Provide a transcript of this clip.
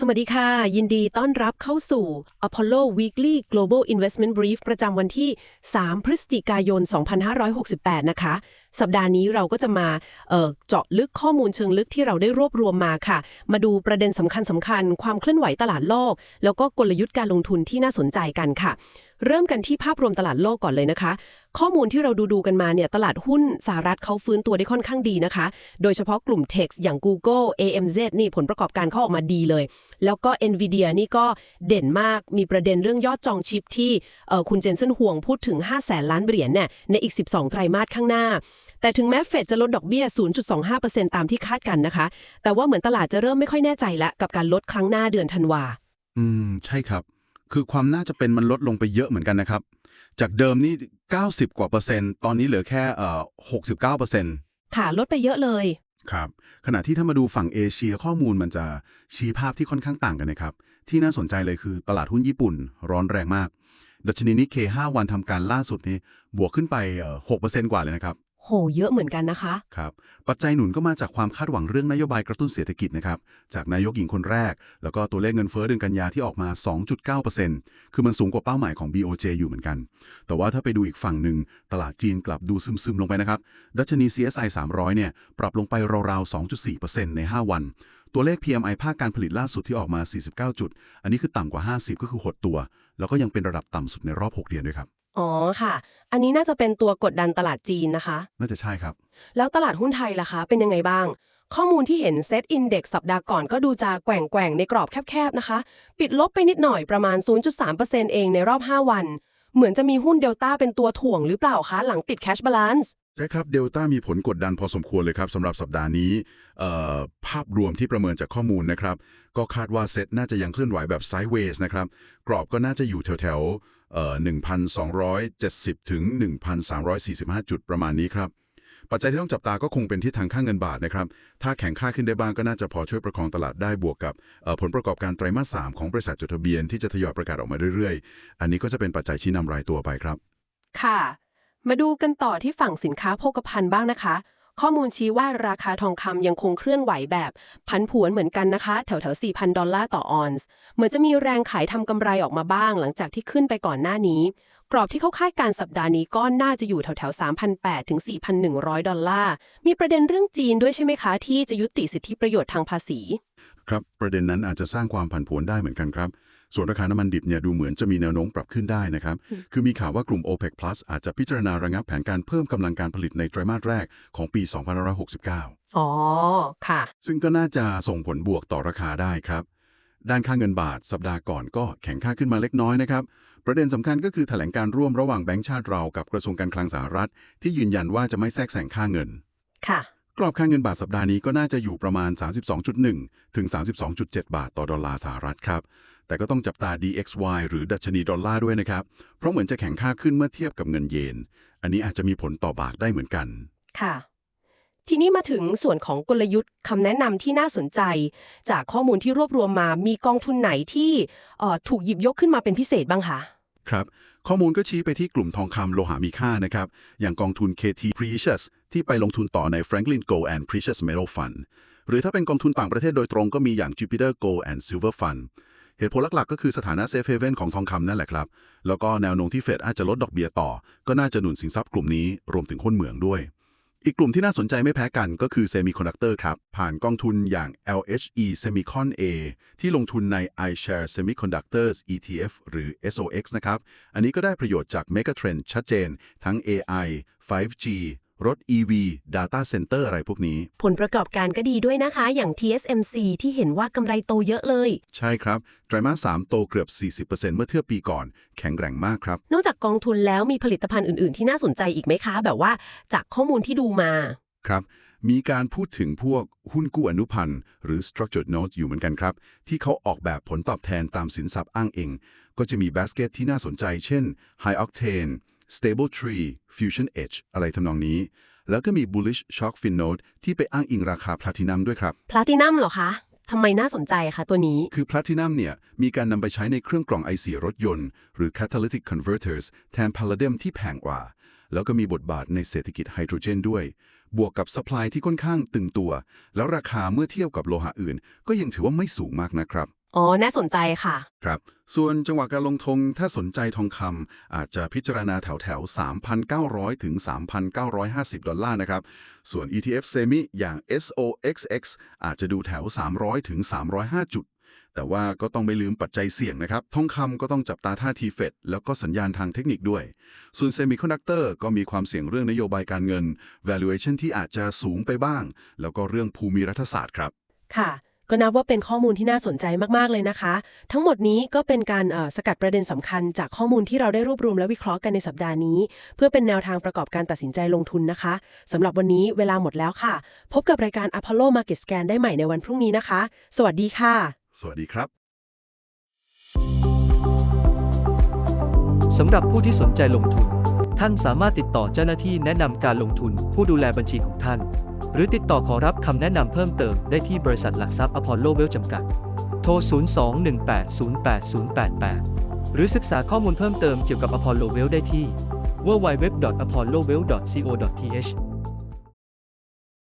สวัสดีค่ะ ยินดีต้อนรับเข้าสู่ Apollo Weekly Global Investment Brief ประจำวันที่ 3 พฤศจิกายน 2568 นะคะ สัปดาห์นี้เราก็จะมาเเจาะลึกข้อมูลเชิงลึกที่เราได้รวบรวมมาค่ะ มาดูประเด็นสำคัญสำคัญๆความเคลื่อนไหวตลาดโลก แล้วก็กลยุทธ์การลงทุนที่น่าสนใจกันค่ะ เริ่มกันที่ภาพรวมตลาดโลกก่อนเลยนะคะ ข้อมูลที่เราดูดูกันมาเนี่ยตลาดหุ้นสหรัฐเขาฟื้นตัวได้ค่อนข้างดีนะคะ โดยเฉพาะกลุ่ม Tech อย่าง Google AMZ นี่ผลประกอบการเขาออกมาดีเลย แล้วก็ NVIDIA นี่ก็เด่นมากมีประเด็นเรื่องยอดจองชิปที่คุณเจนเซนห่วงพูดถึง 5 0 0แสนล้านเหรียญเนี่ยในอีก 12 ไตรมาสข้างหน้าแต่ถึงแม้เฟดจะลดดอกเบี้ย 0.25%ตามที่คาดกันนะคะ แต่ว่าเหมือนตลาดจะเริ่มไม่ค่อยแน่ใจละกับการลดครั้งหน้าเดือนธันวา อืม ใช่ครับ คือความน่าจะเป็นมันลดลงไปเยอะเหมือนกันนะครับ จากเดิมนี่ 90 กว่าเปอร์เซ็นต์ ตอนนี้เหลือแค่เอ่อ69เปอร์เซ็นต์ค่ะลดไปเยอะเลย ครับ ขณะที่ถ้ามาดูฝั่งเอเชียข้อมูลมันจะชี้ภาพที่ค่อนข้างต่างกันนะครับ ที่น่าสนใจเลยคือตลาดหุ้นญี่ปุ่นร้อนแรงมาก ดัชนีนิเค5วันทำการล่าสุดนี้บวกขึ้นไปเอ่อ6%กว่าเลยนะครับ โห เยอะเหมือนกันนะคะ ครับ ปัจจัยหนุนก็มาจากความคาดหวังเรื่องนโยบายกระตุ้นเศรษฐกิจนะครับ จากนายกหญิงคนแรก แล้วก็ตัวเลขเงินเฟ้อเดือนกันยาที่ออกมา 2.9%คือมันสูงกว่าเป้าหมายของ BOJ อยู่เหมือนกัน แต่ว่าถ้าไปดูอีกฝั่งหนึ่ง ตลาดจีนกลับดูซึมๆลงไปนะครับ ดัชนี CSI 300 เนี่ย ปรับลงไปราวๆ 2.4%ใน 5 วัน ตัวเลข PMI ภาคการผลิตล่าสุดที่ออกมา 49 จุด อันนี้คือต่ำกว่า 50 ก็คือหดตัว แล้วก็ยังเป็นระดับต่ำสุดในรอบ 6 เดือนด้วยครับ อ๋อค่ะ อันนี้น่าจะเป็นตัวกดดันตลาดจีนนะคะ น่าจะใช่ครับ แล้วตลาดหุ้นไทยล่ะคะ เป็นยังไงบ้าง ข้อมูลที่เห็นเซตอินเด็กสัปดาห์ก่อนก็ดูจะแกว่งแกว่งๆ ในกรอบแคบๆ นะคะ ปิดลบไปนิดหน่อยประมาณ 0.3%เองในรอบ 5 วัน เหมือนจะมีหุ้นเดลต้าเป็นตัวถ่วงหรือเปล่าคะ หลังติดแคชบาลานซ์ใช่ครับเดลต้ามีผลกดดันพอสมควรเลยครับสำหรับสัปดาห์นี้เอ่อภาพรวมที่ประเมินจากข้อมูลนะครับ ก็คาดว่าเซ็ตน่าจะยังเคลื่อนไหวแบบไซด์เวย์นะครับ กรอบก็น่าจะอยู่แถวๆ เอ่อ1,270 ถึง 1,345 จุดประมาณนี้ครับ ปัจจัยที่ต้องจับตาก็คงเป็นที่ทางค่าเงินบาทนะครับ ถ้าแข็งค่าขึ้นได้บ้างก็น่าจะพอช่วยประคองตลาดได้บวกกับเอ่อผลประกอบการไตรมาส 3 ของบริษัทจดทะเบียนที่จะทยอยประกาศออกมาเรื่อยๆ อันนี้ก็จะเป็นปัจจัยชี้นำรายตัวไปครับ ค่ะ มาดูกันต่อที่ฝั่งสินค้าโภคภัณฑ์บ้างนะคะ ข้อมูลชี้ว่าราคาทองคำยังคงเคลื่อนไหวแบบพันผวนเหมือนกันนะคะ แถวแถว4,000 ดอลลาร์ต่อออนซ์เหมือนจะมีแรงขายทำกำไรออกมาบ้าง หลังจากที่ขึ้นไปก่อนหน้านี้ กรอบที่เขาคาดการสัปดาห์นี้ก็น่าจะอยู่แถวแถว3,800 ถึง 4,100 ดอลลาร์ มีประเด็นเรื่องจีนด้วยใช่ไหมคะ ที่จะยุติสิทธิประโยชน์ทางภาษี ครับ ประเด็นนั้นอาจจะสร้างความผันผวนได้เหมือนกันครับ ส่วนราคาน้ำมันดิบเนี่ยดูเหมือนจะมีแนวโน้มปรับขึ้นได้นะครับ คือมีข่าวว่ากลุ่ม OPEC Plus อาจจะพิจารณาระงับแผนการเพิ่มกำลังการผลิตในไตรมาสแรกของปี 2569 อ๋อ ค่ะ ซึ่งก็น่าจะส่งผลบวกต่อราคาได้ครับ ด้านค่าเงินบาท สัปดาห์ก่อนก็แข็งค่าขึ้นมาเล็กน้อยนะครับประเด็นสำคัญก็คือแถลงการร่วมระหว่างแบงก์ชาติเรากับกระทรวงการคลังสหรัฐ ที่ยืนยันว่าจะไม่แทรกแซงค่าเงิน ค่ะ กรอบค่าเงินบาทสัปดาห์นี้ก็น่าจะอยู่ประมาณ 32.1 ถึง 32.7 บาทต่อดอลลาร์สหรัฐครับ แต่ก็ต้องจับตา DXY หรือดัชนีดอลลาร์ด้วยนะครับ เพราะเหมือนจะแข็งค่าขึ้นเมื่อเทียบกับเงินเยน อันนี้อาจจะมีผลต่อบาทได้เหมือนกัน ค่ะ ทีนี้มาถึงส่วนของกลยุทธ์คำแนะนำที่น่าสนใจ จากข้อมูลที่รวบรวมมา มีกองทุนไหนที่เอ่อถูกหยิบยกขึ้นมาเป็นพิเศษบ้างคะครับ ข้อมูลก็ชี้ไปที่กลุ่มทองคำโลหะมีค่านะครับ อย่างกองทุน KT Precious ที่ไปลงทุนต่อใน Franklin Gold and Precious Metal Fund หรือถ้าเป็นกองทุนต่างประเทศโดยตรงก็มีอย่าง Jupiter Gold and Silver Fund เหตุผลหลักๆ ก็คือสถานะ Safe Haven ของทองคำนั่นแหละครับ แล้วก็แนวโน้มที่เฟดอาจจะลดดอกเบี้ยต่อ ก็น่าจะหนุนสินทรัพย์กลุ่มนี้รวมถึงหุ้นเหมืองด้วย อีกกลุ่มที่น่าสนใจไม่แพ้กันก็คือ Semiconductor ครับ ผ่านกองทุนอย่าง LHE Semicon A ที่ลงทุนใน iShare Semiconductors ETF หรือ SOX นะครับ อันนี้ก็ได้ประโยชน์จาก Megatrend ชัดเจน ทั้ง AI 5G รถ EV Data Center อะไรพวกนี้ ผลประกอบการก็ดีด้วยนะคะ อย่าง TSMC ที่เห็นว่ากำไรโตเยอะเลย ใช่ครับ ไตรมาส 3 โตเกือบ 40%เมื่อเทียบปีก่อน แข็งแกร่งมากครับ นอกจากกองทุนแล้วมีผลิตภัณฑ์อื่น ๆ ที่น่าสนใจอีกไหมคะ แบบว่าจากข้อมูลที่ดูมา ครับ มีการพูดถึงพวกหุ้นกู้อนุพันธ์ หรือ structured notes อยู่เหมือนกันครับ ที่เขาออกแบบผลตอบแทนตามสินทรัพย์อ้างเองก็จะมีบ a สเกตที่น่าสนใจ เช่น high octane stable tree fusion edge อะไรทำนองนี้ แล้วก็มี bullish shock fin note ที่ไปอ้างอิงราคาพลาตินัมด้วยครับ พลาตินัมเหรอคะทำไมน่าสนใจคะตัวนี้ คือ Platinum เนี่ยมีการนำไปใช้ในเครื่องกรองไอเสียรถยนต์ หรือ Catalytic Converters แทน Palladium ที่แพงกว่า แล้วก็มีบทบาทในเศรษฐกิจไฮโดรเจนด้วย บวกกับ supply ที่ค่อนข้างตึงตัว แล้วราคาเมื่อเทียบกับโลหะอื่น ก็ยังถือว่าไม่สูงมากนะครับ อ๋อ น่าสนใจค่ะ ครับ ส่วนจังหวะการลงทุนถ้าสนใจทองคำอาจจะพิจารณาแถวแถวๆ3,900 ถึง 3,950 ดอลลาร์นะครับ ส่วน ETF เซมิอย่าง SOXX อาจจะดูแถว 300 ถึง 305 จุด แต่ว่าก็ต้องไม่ลืมปัจจัยเสี่ยงนะครับ ทองคำก็ต้องจับตาท่าทีเฟดแล้วก็สัญญาณทางเทคนิคด้วย ส่วนเซมิคอนดักเตอร์ก็มีความเสี่ยงเรื่องนโยบายการเงิน valuation ที่อาจจะสูงไปบ้าง แล้วก็เรื่องภูมิรัฐศาสตร์ครับ ค่ะ ก็นับว่าเป็นข้อมูลที่น่าสนใจมากๆเลยนะคะ ทั้งหมดนี้ก็เป็นการสกัดประเด็นสำคัญ จากข้อมูลที่เราได้รวบรวมและวิเคราะห์กันในสัปดาห์นี้ เพื่อเป็นแนวทางประกอบการตัดสินใจลงทุนนะคะสำหรับวันนี้เวลาหมดแล้วค่ะ พบกับรายการ Apollo Market Scan ได้ใหม่ในวันพรุ่งนี้นะคะ สวัสดีค่ะ สวัสดีครับสำหรับผู้ที่สนใจลงทุน ท่านสามารถติดต่อเจ้าหน้าที่แนะนำการลงทุนผู้ดูแลบัญชีของท่าน หรือติดต่อขอรับคำแนะนำเพิ่มเติมได้ที่บริษัทหลักทรัพย์อพอลโลเวลจำกัด โทร 02-1808088 หรือศึกษาข้อมูลเพิ่มเติมเกี่ยวกับอพอลโลเวลได้ที่ www.apollowell.co.th